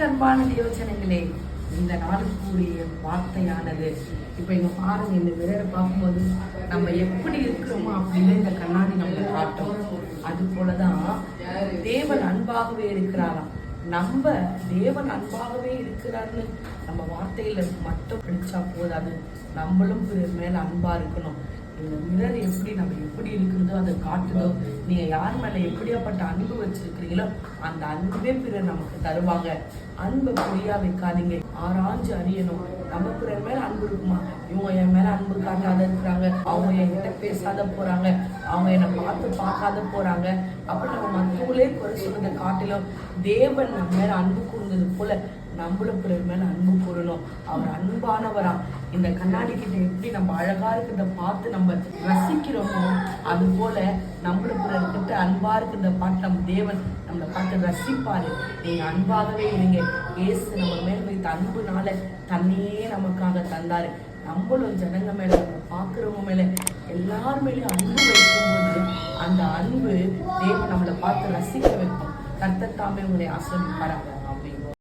எனக்கு அன்பான யோசனைகளே இந்த நாளுக்குரிய வார்த்தையானது. இப்போ இங்கே பாருங்க இந்த மிரரை பார்க்கும்போது நம்ம எப்படி இருக்கிறோமோ அப்படின்னு இந்த கண்ணாடி நம்மளை காட்டும். அது போலதான் தேவன் அன்பாகவே இருக்கிறாராம். நம்ம தேவன் அன்பாகவே இருக்கிறார்னு நம்ம வார்த்தையில மட்டும் பிடிச்சா போதாது. நம்மளும் பிறர் மேல அன்பா இருக்கணும். மிரர் எப்படி நம்ம எப்படி இருக்குதோ அதை காட்டுதோ நீங்க யார் மேல எப்படியாப்பட்ட அன்பு வச்சிருக்கிறீங்களோ அந்த அன்பே பிறர் நமக்கு தருவாங்க. அன்பை பொய்யா வைக்காதீங்க ஆராய்ஞ்சு அறியணும். நம்ம பிறர் மேல அன்பு இருக்குமா? இவங்க என் மேல அன்பு காட்டாத இருக்கிறாங்க. அவங்க என்கிட்ட பேசாத போறாங்க. அவங்க என்னை பார்த்து பார்க்காத போறாங்க. அப்ப நம்ம மற்றவங்களே குறை சொல்றதை காட்டிலும் தேவன் நம்ம மேல அன்பு கூர்ந்தது போல நம்மளும் பிறர் மேல அன்பு கூறணும். அவர் அன்பானவரா. இந்த கண்ணாடி கிட்ட எப்படி நம்ம அழகா இருக்கிறத பார்த்து நம்ம ரசிக்கிறோமோ அது போல நம்மளுக்குள்ள இருக்கிற அன்பா இருக்கிறத பார்த்து நம்ம தேவன் நம்மளை பார்த்து ரசிப்பாரு. நீங்க அன்பாகவே இருங்க. ஏசு நம்ம மேல வைத்த அன்புனால தன்னையே நமக்காக தந்தாரு. நம்மளும் ஜனங்க மேல நம்ம பார்க்குறவங்க மேல எல்லாருமேலயும் அன்பு வைக்கும்போது அந்த அன்பு தேவன் நம்மளை பார்த்து ரசிக்க வைக்கும். கர்த்தத்தாமே உங்களை ஆசிரமிப்பாராங்க அப்படின்னு